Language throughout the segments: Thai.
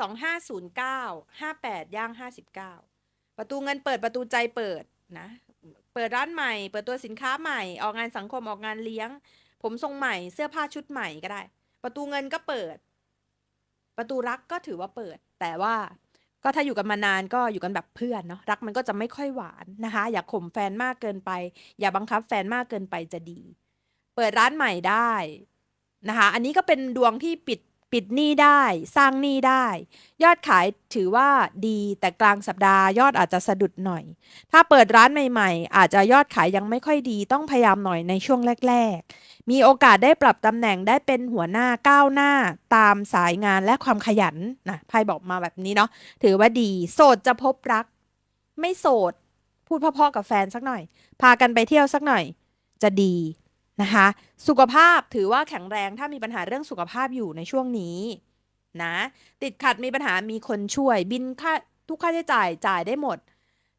สองห้าศูนย์เก้าห้าแปดย่างห้าสิบเก้าประตูเงินเปิดประตูใจเปิดนะ เปิดร้านใหม่ เปิดตัวสินค้าใหม่ ออกงานสังคมออกงานเลี้ยง ผมทรงใหม่เสื้อผ้าชุดใหม่ก็ได้ ประตูเงินก็เปิด ประตูรักก็ถือว่าเปิด แต่ว่าก็ถ้าอยู่กันมานานก็อยู่กันแบบเพื่อนเนาะรักมันก็จะไม่ค่อยหวานนะคะ อย่าข่มแฟนมากเกินไป อย่าบังคับแฟนมากเกินไปจะดี เปิดร้านใหม่ได้นะคะ อันนี้ก็เป็นดวงที่ปิด ปิดหนี้ได้สร้างหนี้ได้ ยอดขายถือว่าดีแต่กลางสัปดาห์ยอดอาจจะสะดุดหน่อย ถ้าเปิดร้านใหม่ๆ อาจจะยอดขายยังไม่ค่อยดีต้องพยายามหน่อยในช่วงแรก ๆ มีโอกาสได้ปรับตำแหน่งได้เป็นหัวหน้าก้าวหน้า ตามสายงานและความขยันนะไพ่บอกมาแบบนี้เนาะถือว่าดี โสดจะพบรัก ไม่โสด พูดพ่อๆกับแฟนสักหน่อย พากันไปเที่ยวสักหน่อย จะดี นะคะ สุขภาพถือว่าแข็งแรงถ้ามีปัญหาเรื่องสุขภาพอยู่ในช่วงนี้นะ ติดขัดมีปัญหามีคนช่วย บินค่าทุกค่าใช้จ่ายจ่ายได้หมด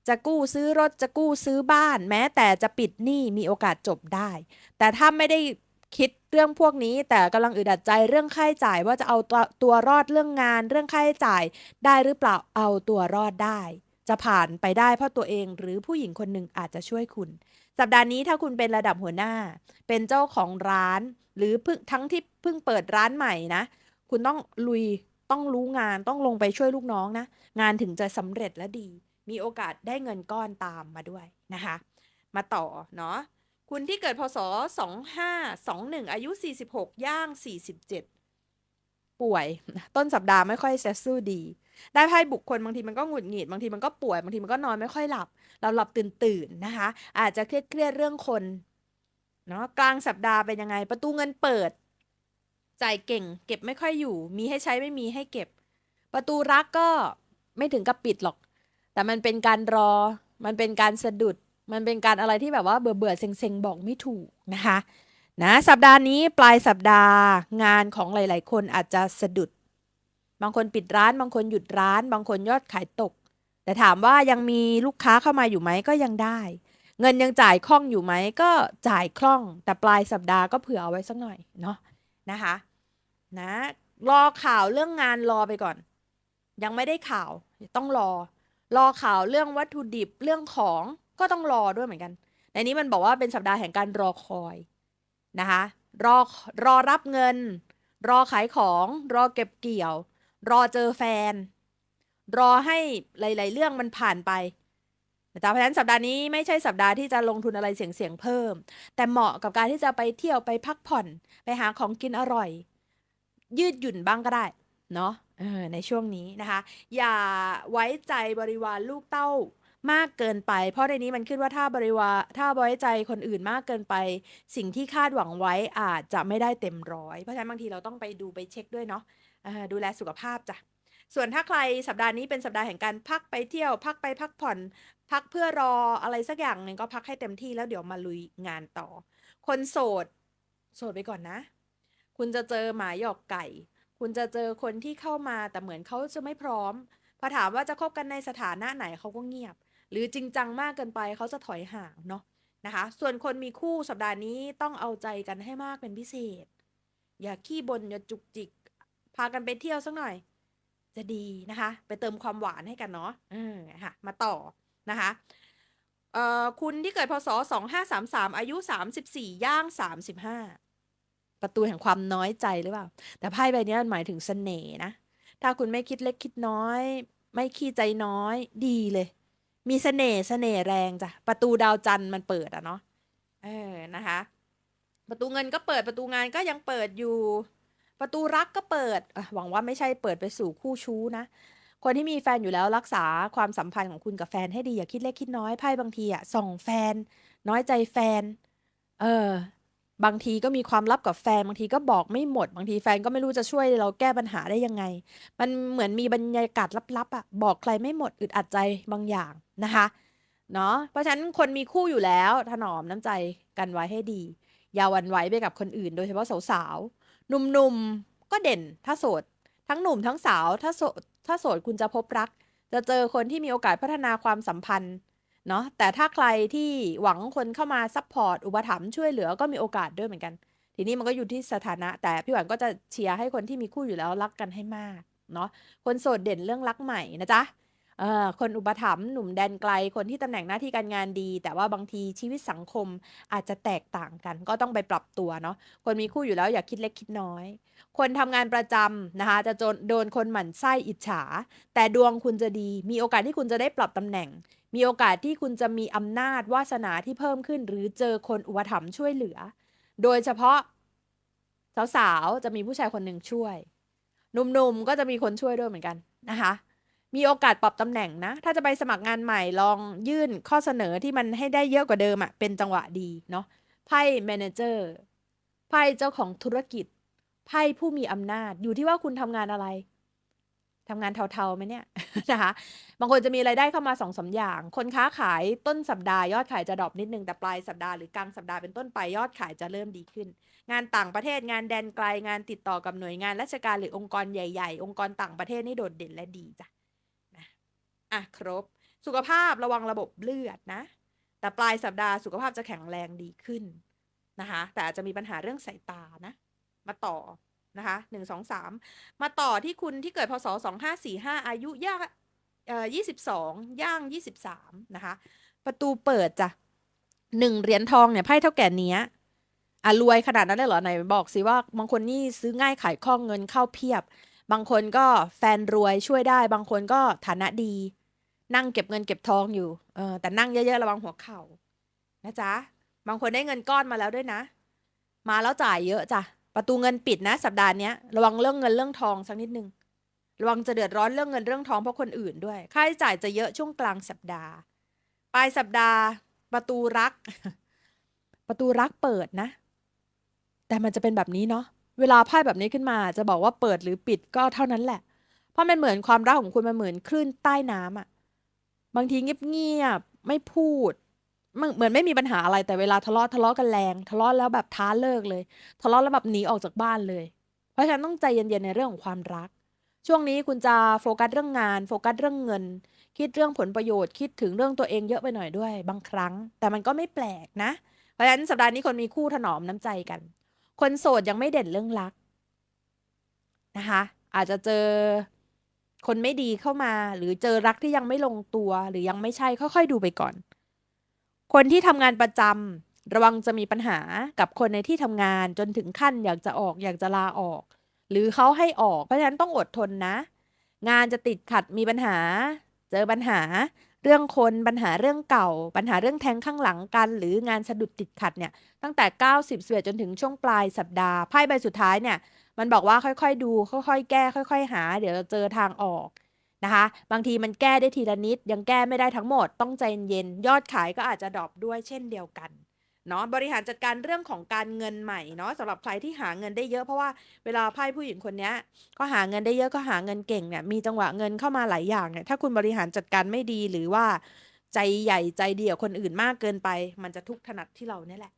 จะกู้ซื้อรถจะกู้ซื้อบ้าน แม้แต่จะปิดหนี้มีโอกาสจบได้ แต่ถ้าไม่ได้คิดเรื่องพวกนี้ แต่กำลังอึดอัดใจเรื่องค่าใช้จ่ายว่าจะเอาตัวตัวรอดเรื่องงาน เรื่องค่าใช้จ่ายได้หรือเปล่าเอาตัวรอดได้ จะผ่านไปได้เพราะตัวเองหรือผู้หญิงคนหนึ่งอาจจะช่วยคุณ สัปดาห์นี้ถ้าคุณเป็นระดับหัวหน้า เป็นเจ้าของร้าน หรือเพิ่งทั้งที่เพิ่งเปิดร้านใหม่นะ คุณต้องลุยต้องรู้งานต้องลงไปช่วยลูกน้องนะ งานถึงจะสำเร็จและดี มีโอกาสได้เงินก้อนตามมาด้วยนะคะ มาต่อเนาะคุณที่เกิดพศ 2521 อายุ 46 ย่าง 47 ป่วย ต้นสัปดาห์ไม่ค่อยจะสู้ดี ได้ไพ่บุคคลบางทีมันก็หงุดหงิดบางทีมันก็ป่วยบางทีมันก็นอนไม่ค่อยหลับ เราหลับตื่นตื่นนะคะ อาจจะเครียดเครียดเรื่องคนเนาะกลางสัปดาห์เป็นยังไง ประตูเงินเปิด จ่ายเก่ง เก็บไม่ค่อยอยู่ มีให้ใช้ไม่มีให้เก็บ ประตูรักก็ไม่ถึงกับปิดหรอก แต่มันเป็นการรอ มันเป็นการสะดุด มันเป็นการอะไรที่แบบว่าเบื่อเบื่อๆเซ็งบอกไม่ถูกนะคะ นะสัปดาห์นี้ปลายสัปดาห์งานของหลาย ๆ คนอาจจะสะดุด บางคนปิดร้าน บางคนหยุดร้าน บางคนยอดขายตก แต่ถามว่ายังมีลูกค้าเข้ามาอยู่ไหมก็ยังได้ เงินยังจ่ายคล่องอยู่ไหมก็จ่ายคล่อง แต่ปลายสัปดาห์ก็เผื่อเอาไว้สักหน่อยเนาะนะคะนะรอข่าวเรื่องงานรอไปก่อน ยังไม่ได้ข่าวต้องรอ รอข่าวเรื่องวัตถุดิบเรื่องของก็ต้องรอด้วยเหมือนกัน ในนี้มันบอกว่าเป็นสัปดาห์แห่งการรอคอย นะคะรอรอรับเงิน รอขายของ รอเก็บเกี่ยว รอเจอแฟน รอให้หลาย ๆ เรื่องมันผ่านไปแต่เพราะฉะนั้นสัปดาห์นี้ไม่ใช่สัปดาห์ที่จะลงทุนอะไรเสี่ยงๆเพิ่ม แต่เหมาะกับการที่จะไปเที่ยวไปพักผ่อน ไปหาของกินอร่อย ยืดหยุ่นบ้างก็ได้เนาะในช่วงนี้นะคะ อย่าไว้ใจบริวารลูกเต้า มากเกินไป เพราะในนี้มันขึ้นว่าถ้าบริวารถ้าไว้ใจคนอื่นมากเกินไป สิ่งที่คาดหวังไว้อาจจะไม่ได้เต็มร้อยเพราะฉะนั้นบางทีเราต้องไปดูไปเช็คด้วยเนาะดูแลสุขภาพจ้ะส่วนถ้าใครสัปดาห์นี้เป็นสัปดาห์แห่งการพักไปเที่ยว พักไปพักผ่อน พักเพื่อรออะไรสักอย่างหนึ่งก็พักให้เต็มที่แล้วเดี๋ยวมาลุยงานต่อ คนโสด โสดไปก่อนนะ คุณจะเจอหมาหยอกไก่ คุณจะเจอคนที่เข้ามาแต่เหมือนเขาจะไม่พร้อมพอถามว่าจะคบกันในสถานะไหนเขาก็เงียบ หรือจริงจังมากเกินไปเขาจะถอยห่างเนาะนะคะ ส่วนคนมีคู่สัปดาห์นี้ต้องเอาใจกันให้มากเป็นพิเศษ อย่าขี้บน่นอย่าจุกจิก พากันไปเที่ยวสักหน่อย จะดีนะคะ ไปเติมความหวานให้กันเนาะเออค่ะมาต่อนะคะเอ่อคุณที่เกิดพศ 2533 อายุ 34 ย่าง 35 ประตูแห่งความน้อยใจหรือเปล่า แต่ไพ่ใบนี้มันหมายถึงเสน่ห์นะ ถ้าคุณไม่คิดเล็กคิดน้อย ไม่ขี้ใจน้อยดีเลย มีเสน่ห์เสน่ห์แรงจ้ะประตูดาวจันทร์มันเปิดอะเนาะเออนะคะ ประตูเงินก็เปิดประตูงานก็ยังเปิดอยู่ ประตูรักก็เปิดหวังว่าไม่ใช่เปิดไปสู่คู่ชู้นะคนที่มีแฟนอยู่แล้วรักษาความสัมพันธ์ของคุณกับแฟนให้ดีอย่าคิดเล็กคิดน้อยไพ่บางทีอะส่องแฟน น้อยใจแฟน เออ บางทีก็มีความลับกับแฟน บางทีก็บอกไม่หมด บางทีแฟนก็ไม่รู้จะช่วยเราแก้ปัญหาได้ยังไง มันเหมือนมีบรรยากาศลับๆอะบอกใครไม่หมดอึดอัดใจบางอย่างนะคะเนาะเพราะฉะนั้นคนมีคู่อยู่แล้วถนอมน้ำใจกันไว้ให้ดี อย่าวันไหวไปกับคนอื่น โดยเฉพาะสาวๆหนุ่มๆก็เด่นถ้าโสด ทั้งหนุ่มทั้งสาวถ้าโสดถ้าโสดคุณจะพบรัก จะเจอคนที่มีโอกาสพัฒนาความสัมพันธ์ เนาะแต่ถ้าใครที่หวังคนเข้ามาซัพพอร์ตอุปถัมภ์ช่วยเหลือก็มีโอกาสด้วยเหมือนกัน ทีนี้มันก็อยู่ที่สถานะ แต่พี่หวันก็จะเชียร์ให้คนที่มีคู่อยู่แล้วรักกันให้มากเนาะคนโสดเด่นเรื่องรักใหม่นะจ๊ะ เออคนอุปถัมภ์ หนุ่มแดนไกล คนที่ตำแหน่งหน้าที่การงานดี แต่ว่าบางทีชีวิตสังคมอาจจะแตกต่างกัน ก็ต้องไปปรับตัวเนาะ คนมีคู่อยู่แล้วอย่าคิดเล็กคิดน้อย คนทำงานประจำนะคะ จะโดนโดนคนหมั่นไส้อิจฉา แต่ดวงคุณจะดี มีโอกาสที่คุณจะได้ปรับตำแหน่ง มีโอกาสที่คุณจะมีอำนาจวาสนาที่เพิ่มขึ้น หรือเจอคนอุปถัมภ์ช่วยเหลือ โดยเฉพาะ สาว ๆ จะมีผู้ชายคนหนึ่งช่วย หนุ่ม ๆ ก็จะมีคนช่วยด้วยเหมือนกันนะคะ มีโอกาสปรับตำแหน่งนะ ถ้าจะไปสมัครงานใหม่ลองยื่นข้อเสนอที่มันให้ได้เยอะกว่าเดิมอะ่ะ เป็นจังหวะดีเนาะ ไพ่แมเนเจอร์ ไพ่เจ้าของธุรกิจ ไพ่ผู้มีอำนาจ อยู่ที่ว่าคุณทำงานอะไร ทำงานเทาๆไหมเนี่ยนะคะ บางคนจะมีรายได้เข้ามาสองสาอย่าง คนค้าขายต้นสัปดาห์ยอดขายจะดรอปนิดนึงแต่ปลายสัปดาห์หรือกลางสัปดาห์เป็นต้นไปยอดขายจะเริ่มดีขึ้น งานต่างประเทศงานแดนไกลงานติดต่อกับหน่วยงานราชการหรือองค์กรใหญ่ ๆ องค์กรต่างประเทศนี่โดดเด่นและดีจ้ะ อะครบ สุขภาพระวังระบบเลือดนะ แต่ปลายสัปดาห์สุขภาพจะแข็งแรงดีขึ้นนะคะ แต่อาจจะมีปัญหาเรื่องสายตานะ มาต่อนะคะหนึ่งสองสามมาต่อที่คุณที่เกิดพศสองห้าสี่ห้าอายุย่างเอ่อยี่สิบสองย่างยี่สิบสามนะคะ ประตูเปิดจ้ะหนึ่งเหรียญทองเนี่ยไพ่เท่าแก่เนี้ยอะรวยขนาดนั้นเลยเหรอไหนบอกสิว่าบางคนนี่ซื้อง่ายขายคล่องเงินเข้าเพียบ บางคนก็แฟนรวยช่วยได้ บางคนก็ฐานะดี นั่งเก็บเงินเก็บทองอยู่เออแต่นั่งเยอะๆระวังหัวเข่านะจ๊ะบางคนได้เงินก้อนมาแล้วด้วยนะ มาแล้วจ่ายเยอะจ้ะประตูเงินปิดนะ สัปดาห์นี้ระวังเรื่องเงินเรื่องทองสักนิดนึงระวังจะเดือดร้อนเรื่องเงินเรื่องทองเพราะคนอื่นด้วย ค่าใช้จ่ายจะเยอะช่วงกลางสัปดาห์ปลายสัปดาห์ ประตูรัก ประตูรักเปิดนะ แต่มันจะเป็นแบบนี้เนาะเวลาไพ่แบบนี้ขึ้นมา จะบอกว่าเปิดหรือปิดก็เท่านั้นแหละ เพราะมันเหมือนความรักของคุณมันเหมือนคลื่นใต้น้ำอะ บางทีเงียบๆไม่พูดมันเหมือนไม่มีปัญหาอะไรแต่เวลาทะเลาะทะเลาะกันแรง ทะเลาะแล้วแบบท้าเลิกเลย ทะเลาะแล้วแบบหนีออกจากบ้านเลย เพราะฉะนั้นต้องใจเย็นๆในเรื่องของความรัก ช่วงนี้คุณจะโฟกัสเรื่องงาน โฟกัสเรื่องเงิน คิดเรื่องผลประโยชน์คิดถึงเรื่องตัวเองเยอะไปหน่อยด้วย บางครั้ง แต่มันก็ไม่แปลกนะ เพราะฉะนั้นสัปดาห์นี้คนมีคู่ถนอมน้ำใจกัน คนโสดยังไม่เด่นเรื่องรักนะคะ อาจจะเจอ คนไม่ดีเข้ามา หรือเจอรักที่ยังไม่ลงตัว หรือยังไม่ใช่ค่อยๆดูไปก่อน คนที่ทำงานประจำระวังจะมีปัญหากับคนในที่ทำงานจนถึงขั้นอยากจะออกอยากจะลาออก หรือเขาให้ออกเพราะฉะนั้นต้องอดทนนะ งานจะติดขัดมีปัญหา เจอปัญหา เรื่องคนปัญหาเรื่องเก่า ปัญหาเรื่องแทงข้างหลังกัน หรืองานสะดุดติดขัดเนี่ยตั้งแต่ 90เสียจนถึงช่วงปลายสัปดาห์ไพ่ใบสุดท้ายเนี่ย มันบอกว่าค่อยๆ ดู ค่อยๆ แก้ ค่อย ๆ หา เดี๋ยวจะเจอทางออกนะคะ บางทีมันแก้ได้ทีละนิด ยังแก้ไม่ได้ทั้งหมด ต้องใจเย็นๆยอดขายก็อาจจะดรอปด้วยเช่นเดียวกันเนาะบริหารจัดการเรื่องของการเงินใหม่เนาะสำหรับใครที่หาเงินได้เยอะเพราะว่าเวลาไพ่ผู้หญิงคนนี้ก็หาเงินได้เยอะก็หาเงินเก่งเนี่ยมีจังหวะเงินเข้ามาหลายอย่างเนี่ยถ้าคุณบริหารจัดการไม่ดีหรือว่า ใจใหญ่ใจเดียวคนอื่นมากเกินไป มันจะทุกข์ถนัดที่เราเนี่ยแหละ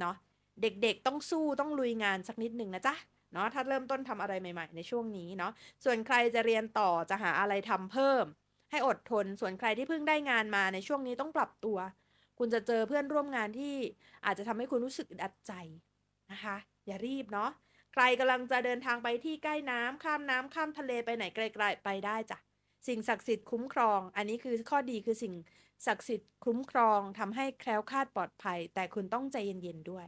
เนาะเด็กๆต้องสู้ต้องลุยงานสักนิดหนึ่งนะจ๊ะ เนาะถ้าเริ่มต้นทำอะไรใหม่ ๆ ในช่วงนี้เนาะส่วนใครจะเรียนต่อจะหาอะไรทำเพิ่ม ให้อดทน ส่วนใครที่เพิ่งได้งานมาในช่วงนี้ต้องปรับตัว คุณจะเจอเพื่อนร่วมงานที่อาจจะทำให้คุณรู้สึกอึดอัดใจนะคะ อย่ารีบเนาะใครกำลังจะเดินทางไปที่ใกล้น้ำข้ามน้ำข้ามทะเลไปไหนไกล ๆ ไปได้จ้ะสิ่งศักดิ์สิทธิ์คุ้มครอง อันนี้คือข้อดีคือสิ่งศักดิ์สิทธิ์คุ้มครองทำให้แคล้วคลาดปลอดภัย แต่คุณต้องใจเย็นๆด้วย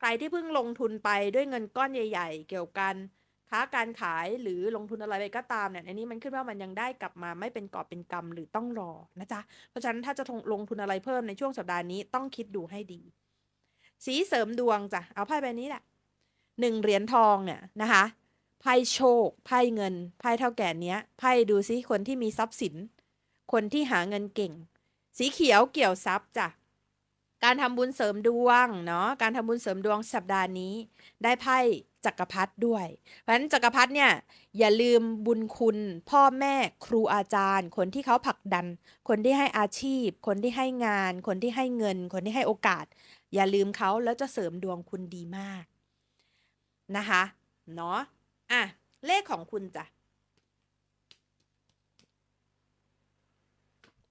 ใครที่เพิ่งลงทุนไปด้วยเงินก้อนใหญ่ ๆ เกี่ยวกันค้าการขายหรือลงทุนอะไรไปก็ตามเนี่ยอันนี้มันขึ้นว่ามันยังได้กลับมาไม่เป็นกอบเป็นกำหรือต้องรอนะจ๊ะ เพราะฉะนั้นถ้าจะลงทุนอะไรเพิ่มในช่วงสัปดาห์นี้ต้องคิดดูให้ดี สีเสริมดวงจ้ะเอาไพ่ใบนี้แหละหนึ่งเหรียญทองเนี่ยนะคะไพ่โชคไพ่เงินไพ่เท่าแก่เนี้ยไพ่ดูซิคนที่มีทรัพย์สิน คนที่หาเงินเก่ง สีเขียวเกี่ยวทรัพย์จ้ะ การทำบุญเสริมดวงเนาะการทำบุญเสริมดวงสัปดาห์นี้ ได้ไพ่จักรพรรดิด้วย เพราะฉะนั้นจักรพรรดิเนี่ยอย่าลืมบุญคุณ พ่อแม่ครูอาจารย์ คนที่เขาผลักดัน คนที่ให้อาชีพ คนที่ให้งาน คนที่ให้เงิน คนที่ให้โอกาส อย่าลืมเขาแล้วจะเสริมดวงคุณดีมากนะคะเนาะอะเลขของคุณจ้ะ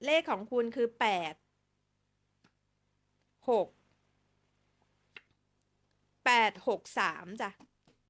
เลขของคุณคือแปด หกแปดหกสามจ้ะ